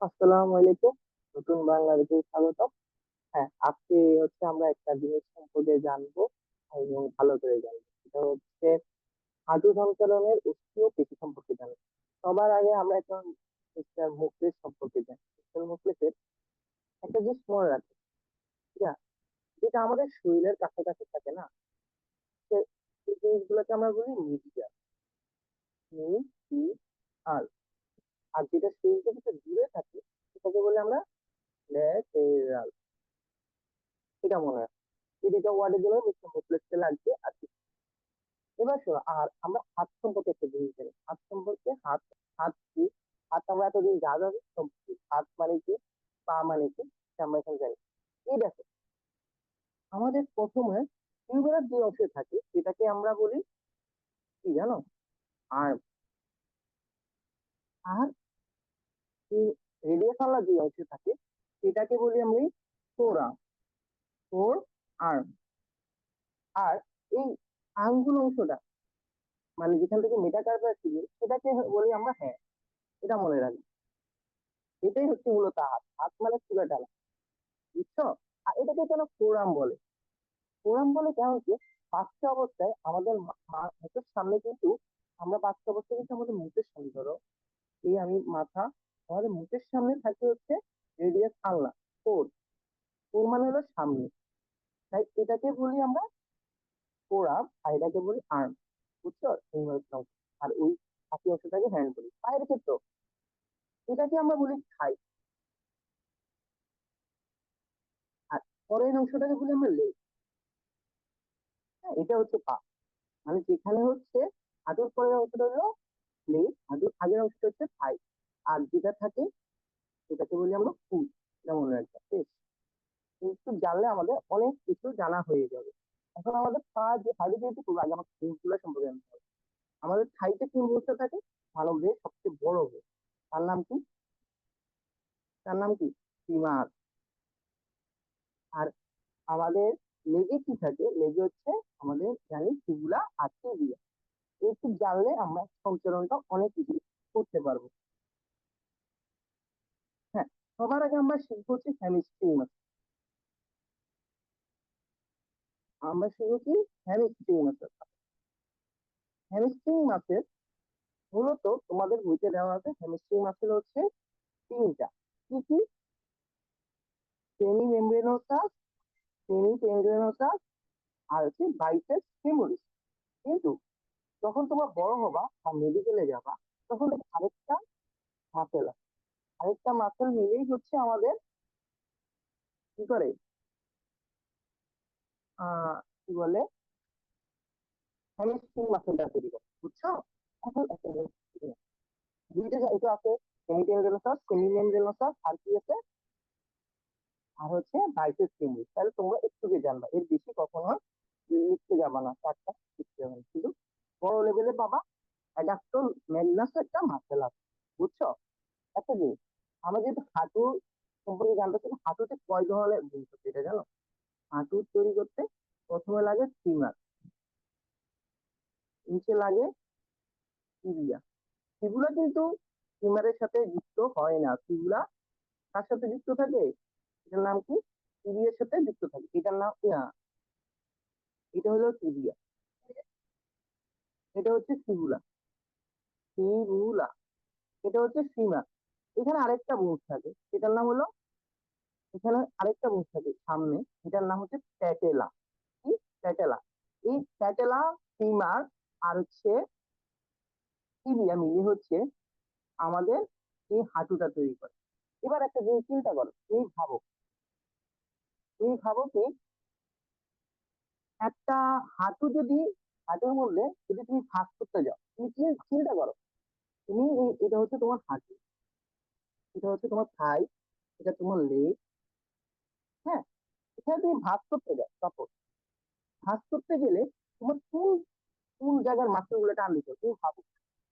আসসালামু আলাইকুম। নতুন বাংলাদেশে স্বাগত হ্যাঁ আজকে হচ্ছে আমরা একটা জিনিস সম্পর্কে জানব এবং ভালো করে জানব। সেটা হচ্ছে হাঁটু সঞ্চালনের অস্থি পেশি সম্পর্কে জানব। সবার আগে আমরা এখন মিস্টার মুখলেস সম্পর্কে জানি। মিস্টার মুখলেসের একটা জিনিস মনে আছে? যেটা আমাদের শরীরের কাছাকাছি থাকে না সেই জিনিসগুলোকে আমরা বলি মিডিয়া। মিডিয়াল। আর যেটা শরীর থেকে দূরে থাকে, সেটাকে বলি আমরা ল্যাটেরাল এটা মনে রাখো। এই দুটো ওয়ার্ডের জন্য মিস্টার মুখলেসকে লাগবে আর এবার শোনো, আর আমরা হাত সম্পর্কে একটা জিনিস জানি। হাত সম্পর্কে হাত হাত কি? হাত আমরা এতদিন যা যা সম্পর্কে হাত মানে কি? পা মানে কি? আমরা এখন জানি। এই দেখো, আমাদের প্রথমে টিউবের যে অংশে থাকে সেটাকে আমরা বলি কি জানো? আর আর রেডিয়াসাল্লা যে অংশে থাকে, সেটাকে বলি আমরা ফোরা ফোর আর্ম আর এই আঙ্গুল অংশটা মানে যেখান থেকে মেটাকার্পাস ছিল সেটাকে বলি আমরা হ্যাঁ এটা মনে রাখব। এটাই হচ্ছে মূলত হাত হাত মানে পুরো ডালা, বুঝছ? আর এটাকে কেন ফোরাম বলে? ফোরাম বলে কেন হচ্ছে বাচ্চা অবস্থায় আমাদের মুখের সামনে কিন্তু আমরা বাচ্চা অবস্থায় কিন্তু আমাদের মুখের সামনে, ধরো, এই আমি মাথা আমাদের মুখের সামনে থাকে হচ্ছে রেডিয়াস আল্লাহ কোর। ফোর মানে হলো সামনে। তাই এটাকে বলি আমরা ফোরাম আর এটাকে বলি আর্ম। বুঝছ? আর ওই হাতি অংশটাকে হ্যান্ড বলি পায়ের ক্ষেত্র। এটাকে আমরা বলি খাই। আর পরের অংশটাকে বলি আমরা লেগ এটা হচ্ছে পা। মানে যেখানে হচ্ছে হাঁটুর পরের অংশটা হলো লেগ হাঁটুর আগের অংশটা হচ্ছে থাই আর যেটা থাকে সেটাকে বলি আমরা ফুট এটা মনে রাখবে কিন্তু জানলে আমাদের অনেক কিছু জানা হয়ে যাবে। এখন আমাদের পা যে হাড়ি যেহেতু করব আগে আমাদের ফুটগুলো সম্পর্কে জানতে হবে আমাদের থাইতে কোন অবস্থা থাকে? মানব দেহের সবচেয়ে বড় হবে তার নাম কি? তার নাম কি? ফিমার আর আমাদের লেগে কি থাকে? লেগে হচ্ছে আমাদের জানি ফিগুলা আর টিবিয়া একটু জানলে আমরা সঞ্চালনটা অনেক কিছু করতে পারব। সবার আগে আমরা শিখব হচ্ছে আমরা শিখব কি হ্যামিস্ট্রিং হ্যামিস্ট্রিং মাসেল মূলত তোমাদের বইতে দেওয়া আছে হ্যামিস্ট্রিং মাসেল হচ্ছে তিনটা। কি কি? সেমি মেমব্রেনোসাস সেমি আর হচ্ছে বাইসেপস ফিমোরিস কিন্তু যখন তোমরা বড় হবা বা মেডিকেলে যাবা, তখন আরেকটা মাসেল আছে আরেকটা মাসেল মিলেই হচ্ছে আমাদের কি করে? কি বলে? হ্যামস্ট্রিং মাসেলটা তৈরি করে, বুঝছ? এখন একটা। দুইটা এটা আছে সেমিটেন্ড্রেনোসাস সেমিমেমব্রেনোসাস আর কি আছে? আর হচ্ছে বাইসেপস ফিমোরিস তাহলে তোমরা একটু জানবা। এর বেশি কখনো লিখতে যাবা না, চারটা লিখতে যাবে শুধু বড় লেভেলে পাবা অ্যাডাক্টর ম্যাগনাস একটা মাসেল আছে, বুঝছ? একটা জিনিস। আমরা যেহেতু হাঁটু সম্পর্কে জানতে চাই হাঁটুতে কয় ধরনের জিনিস এটা জানো? হাঁটু তৈরি করতে প্রথমে লাগে ফিমার নিচে লাগে টিবিয়া। টিবুলা কিন্তু ফিমারের সাথে যুক্ত হয় না। টিবুলা কার সাথে যুক্ত থাকে? এটার নাম কি? টিবিয়ার সাথে যুক্ত থাকে। এটার নাম এটা হলো টিবিয়া। এটা হচ্ছে ফিবুলা ফিবুলা এটা হচ্ছে ফিমার এখানে আরেকটা বোনস থাকে। এটার নাম হলো, এখানে আরেকটা বোনস থাকে সামনে। এটার নাম হচ্ছে প্যাটেলা কি? প্যাটেলা এই প্যাটেলা ফিমার আর হচ্ছে টিবিয়া মিলিয়ে হচ্ছে আমাদের এই হাঁটুটা তৈরি করে। এবার একটা জিনিস চিন্তা করো তুমি ভাবো। তুমি ভাবো কি একটা হাঁটু যদি, হাঁটুর মধ্যে যদি তুমি ফাঁক করতে যাও, তুমি চিন্তা করো। তুমি এটা হচ্ছে তোমার হাঁটু। এটা হচ্ছে তোমার থাই এটা তোমার লেগ হ্যাঁ? এখানে তুমি ভাগ করতে যাও সাপোজ ভাগ করতে গেলে তোমার কোন কোন জায়গার মাসেলগুলো টান দিতে তুমি ভাবো,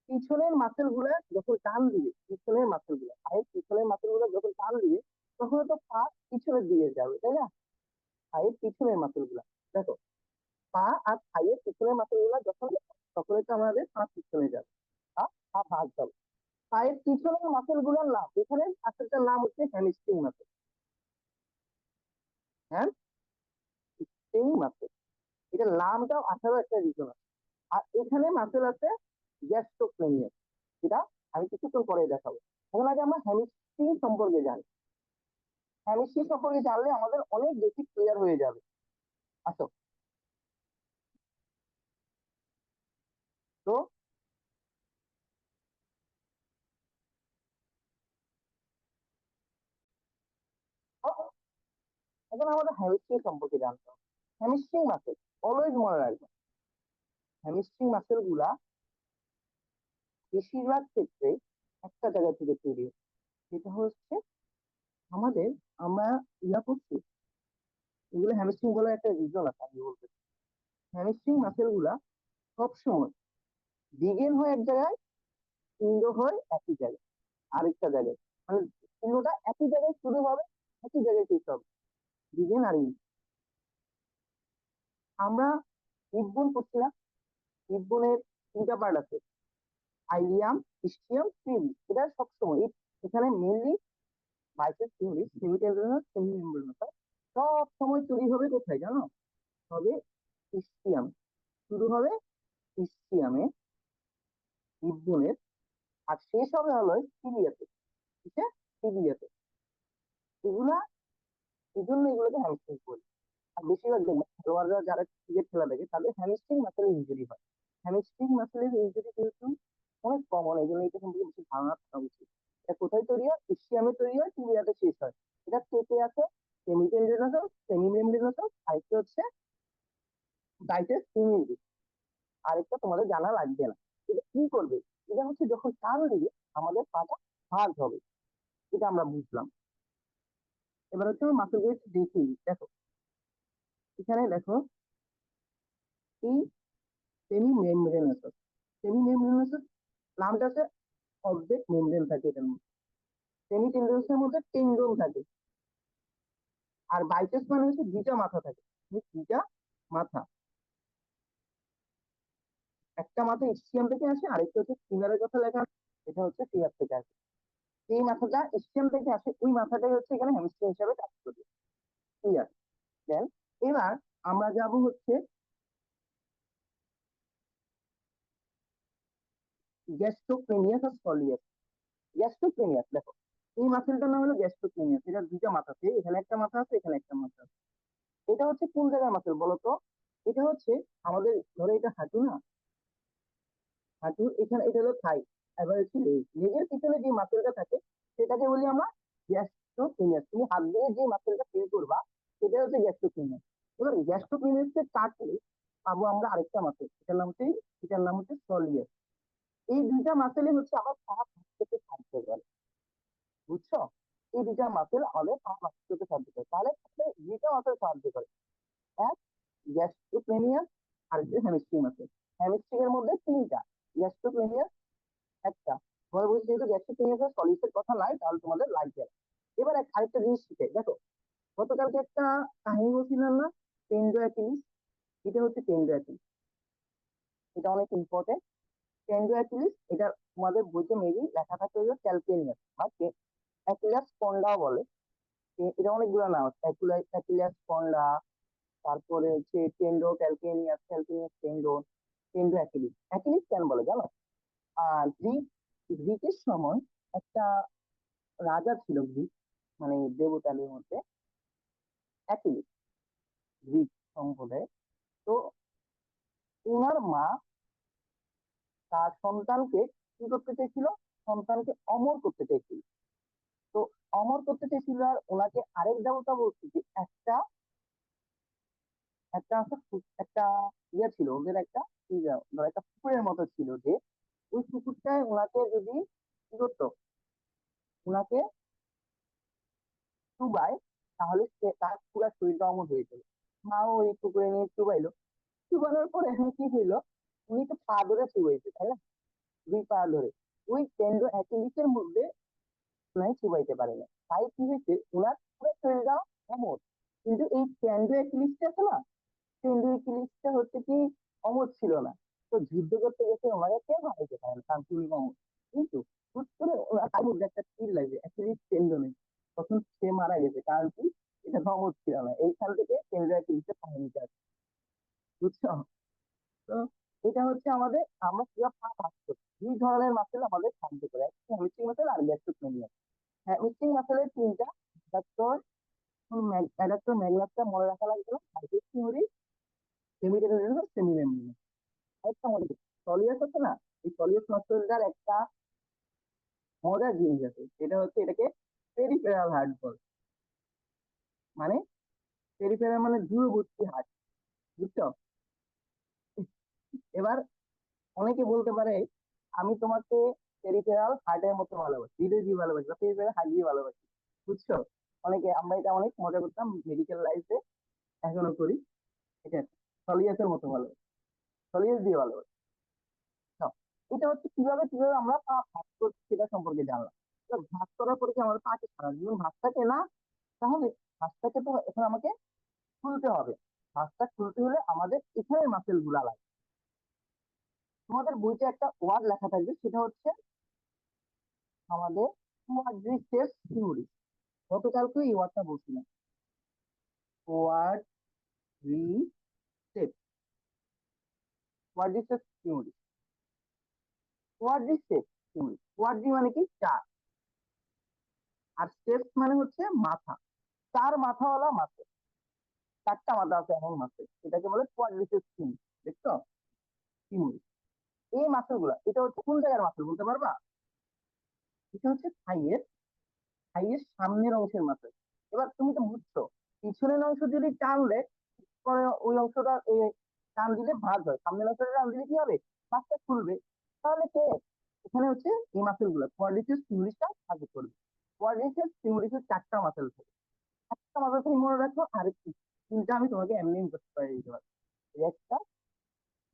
পিছনের মাসেলগুলো যখন টান দিবে, পিছনের মাসেলগুলো পায়ের পিছনের মাসেলগুলো যখন টান দিবে, তখন তো পা পিছনের দিকে যাবে, তাই না? পায়ের পিছনের মাসেলগুলা দেখো, পা আর পায়ের পিছনের মাসেলগুলা যখন তখন তো আমাদের পা পিছনে যাবে পা পা ভাগ যাবে পায়ের পিছনের মাসেলগুলোর নাম। এখানে মাসেলটার নাম হচ্ছে হ্যামস্ট্রিং মাসেল হ্যাঁ? স্ট্রিং মাসেল এটার নামটাও আসারও একটা রিজন আছে। আর এখানে মাসেল আছে গ্যাস্ট্রোক্লেমিয়াস যেটা আমি কিছুক্ষণ পরে দেখাবো। এখন আগে আমরা হ্যামস্ট্রিং সম্পর্কে জানি। হ্যামস্ট্রিং সম্পর্কে জানলে আমাদের অনেক বেশি ক্লিয়ার হয়ে যাবে। আসো। তো এখন আমাদের হ্যামস্ট্রিং সম্পর্কে জানতে হবে। হ্যামস্ট্রিং মাসেল অলওয়েজ মনে রাখবেন। হ্যামস্ট্রিং মাসেলগুলা বেশিরভাগ ক্ষেত্রে একটা জায়গা থেকে তৈরি যেটা হচ্ছে আমাদের আমরা ইয়া করছি। এগুলো হ্যামস্ট্রিং বলার একটা রিজন আছে, আমি বলতে হ্যামস্ট্রিং মাসেলগুলা সবসময় বিগেন হয় এক জায়গায় ইন্ড হয় একই জায়গায়, আরেকটা জায়গায়। মানে চিহ্নটা একই জায়গায় শুরু হবে, একই জায়গায় শেষ হবে। আর ইন্ড আমরা ইটবুন করছি না তিনটা পার্ট আছে। আইলিয়াম ইস্টিয়াম সিলি এটা সবসময় এখানে মেনলি বাইসেস থিওরি সেমিটেন্ডারাস সেমি সব সময় তৈরি হবে কোথায় জানো? হবে ইস্টিয়াম শুরু হবে ইস্টিয়ামে ইবনের আর শেষ হবে হলো সিলিয়াতে ঠিক আছে? সিলিয়াতে এগুলা এই জন্য এগুলোকে হ্যামস্ট্রিং বলি। আর বেশিরভাগ দেখবেন খেলোয়াড়রা যারা ক্রিকেট খেলা দেখে, তাদের হ্যামস্ট্রিং মাসেলের ইঞ্জুরি হয়। হ্যামস্ট্রিং মাসেলের ইঞ্জুরি যেহেতু অনেক কমন এই জন্য এটা সম্পর্কে বেশি ধারণা থাকা উচিত। এটা কোথায় তৈরি হয়? তৈরি হয় শেষ হয়। এটা কেটে আছে সেমি আরেকটা হচ্ছে সিমিউরিক আরেকটা তোমাদের জানা লাগবে না। এটা কি করবে? এটা হচ্ছে যখন টান দিবে আমাদের পাটা ভাগ হবে। এটা আমরা বুঝলাম। এবার হচ্ছে মাসেলগুলো একটু দেখি এখানে দেখো, এই সেমি মেমব্রেনাসল সেমি মেমব্রেনাসল নামটা হচ্ছে অর্ধেক মেমব্রেন থাকে এটার মধ্যে। সেমি টেন্ডেন্সের মধ্যে টেন্ডন থাকে। আর বাইচাস মানে হচ্ছে দুইটা মাথা থাকে দুইটা মাথা। একটা মাথা ইস্টিয়াম থেকে আসে, আরেকটা হচ্ছে ফিঙ্গারের কথা লেখা এটা হচ্ছে ফিয়ার থেকে আসে। এই মাথাটা ইস্টিয়াম থেকে আসে ওই মাথাটাই হচ্ছে এখানে হ্যামস্ট্রিং হিসাবে কাজ করবে। ক্লিয়ার দেন, এবার আমরা যাব হচ্ছে গ্যাস্ট্রোক্রেনিয়াস আর সলিয়াস গ্যাস্ট্রোক্রেনিয়াস দেখো, এই মাসেলটার নাম হলো গ্যাস্ট্রোক্রেনিয়াস এটা দুইটা মাথা আছে এখানে একটা মাথা আছে, এখানে একটা মাথা আছে। এটা হচ্ছে কোন জায়গার মাসেল বলতো এটা হচ্ছে আমাদের, ধরো এটা হাঁটু না? হাঁটু, এখানে, এটা হলো থাই। এবার লেগের পিছনে যে মাসেলটা থাকে, সেটাকে বলি আমরা গ্যাস্ট্রোক্রেনিয়াস তুমি হাত দিয়ে যে মাসেলটা ফিল করবা, সেটা হচ্ছে গ্যাস্ট্রোক্রেনিয়াস এবার গ্যাস্ট্রোক্রেনিয়াসকে কাটলে পাবো আমরা আরেকটা মাসেল এটার নাম হচ্ছে, এটার নাম হচ্ছে সলিয়াস এই দুইটা মাসেলই হচ্ছে সাহায্য করে। বুঝছ? এই দুইটা মাসেল আমাদের সাহায্য করে। তাহলে দুইটা মাসেল সাহায্য করে। এক গ্যাস্ট্রোক্রেনিয়াস আর হচ্ছে হ্যামস্ট্রিং মাসেল হ্যামস্ট্রিং এর মধ্যে তিনটা গ্যাস্ট্রোক্রেনিয়াস একটা। তোমার বলছি যেহেতু গ্যাস্ট্রোক্রেনিয়াস সলিউসের কথা নাই, তাহলে তোমাদের লাগবে এবার আরেকটা জিনিস শিখে। দেখো, গতকালকে একটা কাহিনী বলছিলাম না? পেন্ডো অ্যাকিলিস এটা হচ্ছে পেন্ডো অ্যাকিলিস এটা অনেক ইম্পর্টেন্ট পেন্ডো অ্যাকিলিস এটা তোমাদের বইতে মেবি লেখা থাকে হলো ক্যালকেনিয়াস বা অ্যাকিলাস স্পন্ডা বলে। এটা অনেকগুলো নাম আছে। অ্যাকিলাস স্পন্ডা তারপরে হচ্ছে tendo calcaneus calcaneus tendo tendo Achilles Achilles কেন বলে জানো? গ্রিক, গ্রিকের সময় একটা রাজা ছিল গ্রিক মানে দেবতাদের মধ্যে অ্যাকিলিস গ্রিক সম্প্রদায় তো ওনার মা তার সন্তানকে কি করতে চেয়েছিল? সন্তানকে অমর করতে চেয়েছিল। তো অমর করতে চেয়েছিল আর ওনাকে আরেক দেবতা বলছে যে একটা একটা একটা ইয়ে ছিল, ওদের একটা একটা পুকুরের মতো ছিল যে ওই পুকুরটায় ওনাকে যদি কি করতো ওনাকে চুবায়, তাহলে সে, তার পুরো শরীরটা অমর হয়ে যাবে। মা ওই পুকুরে নিয়ে চুবাইলো। চুবানোর পরে কি হইল, উনি তো পা ধরে চুবাইছে, তাই না? দুই পা ধরে। ওই কেন্দ্র অ্যাকিলিসের মধ্যে উনি চুবাইতে পারে না। তাই কি হয়েছে ওনার পুরো শরীরটা অমর। কিন্তু এই কেন্দ্র অ্যাকিলিসটা আছে না, কেন্দ্র অ্যাকিলিসটা হচ্ছে কি, অমর ছিল না। তো যুদ্ধ করতে গেছে ওনাকে কেউ মারাইতে পারে না কারণ তিনি কিন্তু হুট করে মধ্যে একটা তীর লাগবে অ্যাকচুয়ালি টেন্ডনে তখন সে মারা গেছে। কারণ কি? এটা নমদ ছিল না। এইখান থেকে কেন্দ্রীয় টিভিতে পানিতে আছে বুঝছ? তো এটা হচ্ছে আমাদের, আমরা কীভাবে পা ভাগ করি। দুই ধরনের মাসেল আমাদের সাহায্য করে একটা মিক্সিং মাসেল আর গ্যাস্ট্রোক্রেনিয়াম হ্যাঁ মিক্সিং মাসেলের তিনটা অ্যাডাক্টর অ্যাডাক্টর ম্যাগনাসটা মনে রাখা লাগবে থিওরি সেমিটেরিয়াল সেমি মেমব্রেন আরেকটা মনে সলিয়াস আছে না, এই সলিয়াস মাসেলটার একটা মজার জিনিস আছে এটা হচ্ছে এটাকে পেরিফেরাল হার্ট বলে। মানে পেরিফেরাল মানে দূরবর্তী হার্ট বুঝছ? এবার অনেকে বলতে পারে, আমি তোমাকে পেরিফেরাল হার্টের মতো ভালোবাসি, হৃদয় দিয়ে ভালোবাসি বা পেরিফেরাল হার্ট দিয়ে ভালোবাসি, বুঝছ? অনেকে আমরা এটা অনেক মজা করতাম মেডিকেল লাইফে এখনও করি, এটা সলিয়াসের মতো ভালোবাসি। সলিয়াস দিয়ে ভালোবাসি এটা হচ্ছে কীভাবে কীভাবে আমরা পা ভাগ করছি সেটা সম্পর্কে জানলাম। ভাগ করার পরে কি আমাদের পাকে সারা জীবন ভাগ থাকে না, তাহলে ভাগটাকে তো এখন আমাকে খুলতে হবে। ভাগটা খুলতে হলে আমাদের এখানে মাসেলগুলা লাগে। তোমাদের বইতে একটা ওয়ার্ড লেখা থাকবে, সেটা হচ্ছে আমাদের কোয়াড্রিসেপস থিওরি গতকালকে এই ওয়ার্ডটা বলছিলাম। Quadriceps quadriceps theory quadriceps theory quadri মানে কি? চার। আর স্টেপস মানে হচ্ছে মাথা। চার মাথাওয়ালা মাছে চারটা মাথা আছে, এমন মাছে এটাকে বলে কোয়াড্রিসেপস থিওরি দেখছ? থিওরি এই গুলা এটা হচ্ছে কোন জায়গার মাসেল বলতে পারবা? এটা হচ্ছে থাইয়ের থাইয়ের সামনের অংশের মাসেল এবার তুমি তো বুঝছ, পিছনের অংশ যদি টানলে, পরে ওই অংশটা টান দিলে ভাগ হয়। সামনের অংশটা টান দিলে কি হবে? মাছটা খুলবে। তাহলে কে এখানে হচ্ছে এই মাসেলগুলো কোয়াড্রিসেস ফিউরিসটা ভাগ করবে। কোয়াড্রিসেস ফিউরিসের চারটা মাসেল থাকে। একটা মাসেল তুমি মনে রাখো আরেকটি। তিনটা আমি তোমাকে এমনি করতে পারি দিতে পারি একটা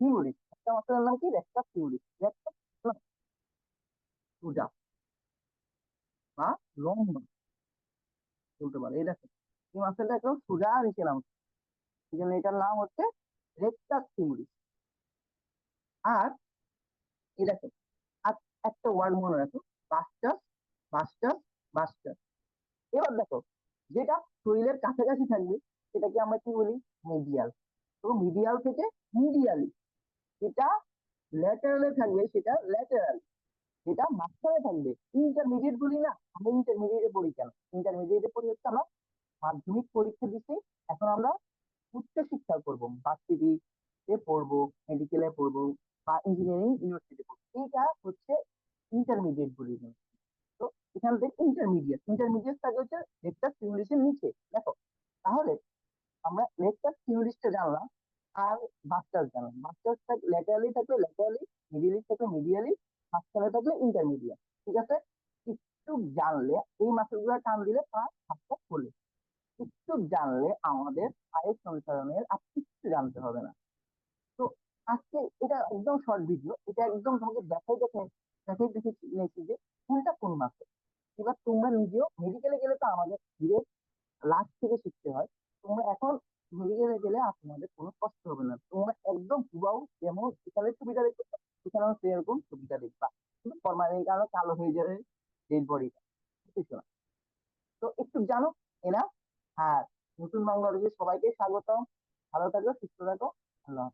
ফিউরিস একটা মাসেলের নাম কি? রেক্টা ফিউরিস রেক্টা সোজা বা লম্বা বলতে পারে। এই দেখো, এই মাসেলটা একদম সোজা নিচে নাম এই জন্য এটার নাম হচ্ছে রেক্টাস ফিউরিস আর দেখো, আর একটা ওয়ার্ড মনে রাখো বাস্টাস বাস্টাস বাস্টাস এবার দেখো, যেটা শরীরের কাছাকাছি থাকবে, সেটাকে আমরা কি বলি? মিডিয়াল। তো মিডিয়াল থেকে মিডিয়ালি যেটা ল্যাটারালে থাকবে, সেটা ল্যাটারাল। যেটা মাঝখানে থাকবে ইন্টারমিডিয়েট বলি না, আমরা ইন্টারমিডিয়েটে পড়ি কেন? ইন্টারমিডিয়েটে পড়ি হচ্ছে আমরা মাধ্যমিক পরীক্ষা দিচ্ছি, এখন আমরা উচ্চ শিক্ষা করব ভার্সিটিতে পড়ব মেডিকেলে পড়ব বা ইঞ্জিনিয়ারিং ইউনিভার্সিটি পড়ব। এইটা হচ্ছে ইন্টারমিডিয়েট বলি তো এখান থেকে ইন্টারমিডিয়েট ইন্টারমিডিয়েট থাকে হচ্ছে লেকচার সিমুলেশন নিচে, দেখো। তাহলে আমরা লেকচার সিমুলিস্টটা জানলাম আর মাস্টার্স জানলাম। মাস্টার্স থাকলে ল্যাটারালি থাকলে ল্যাটারালি মিডিয়ালি থাকলে মিডিয়ালি মাঝখানে থাকলে ইন্টারমিডিয়েট ঠিক আছে? একটু জানলে, এই মাসেলগুলো টান দিলে পা হাতটা খোলে। একটু জানলে আমাদের পায়ের সংসারণের আর কিচ্ছু জানতে হবে না। তো আজকে এটা একদম শর্ট ভিডিও এটা একদম তোমাকে দেখাই দেখে দেখাই দেখে নিয়েছি যে কোনটা কোন মাসে? এবার তোমরা নিজেও মেডিকেলে গেলে তো আমাদের ধীরে লাস্ট থেকে শিখতে হয়। তোমরা এখন মেডিকেলে গেলে আর তোমাদের কোনো কষ্ট হবে না। তোমরা একদম হুবাউ যেমন এখানে ছবিটা দেখতে এখানেও সেরকম ছবিটা দেখবা। কিন্তু ফরমালিন কারণে কালো হয়ে যাবে ডেড বডিটা বুঝছ না? তো একটু জানো এনা আর নতুন বাংলা সবাইকে স্বাগতম। ভালো থাকো সুস্থ থাকো। আল্লাহ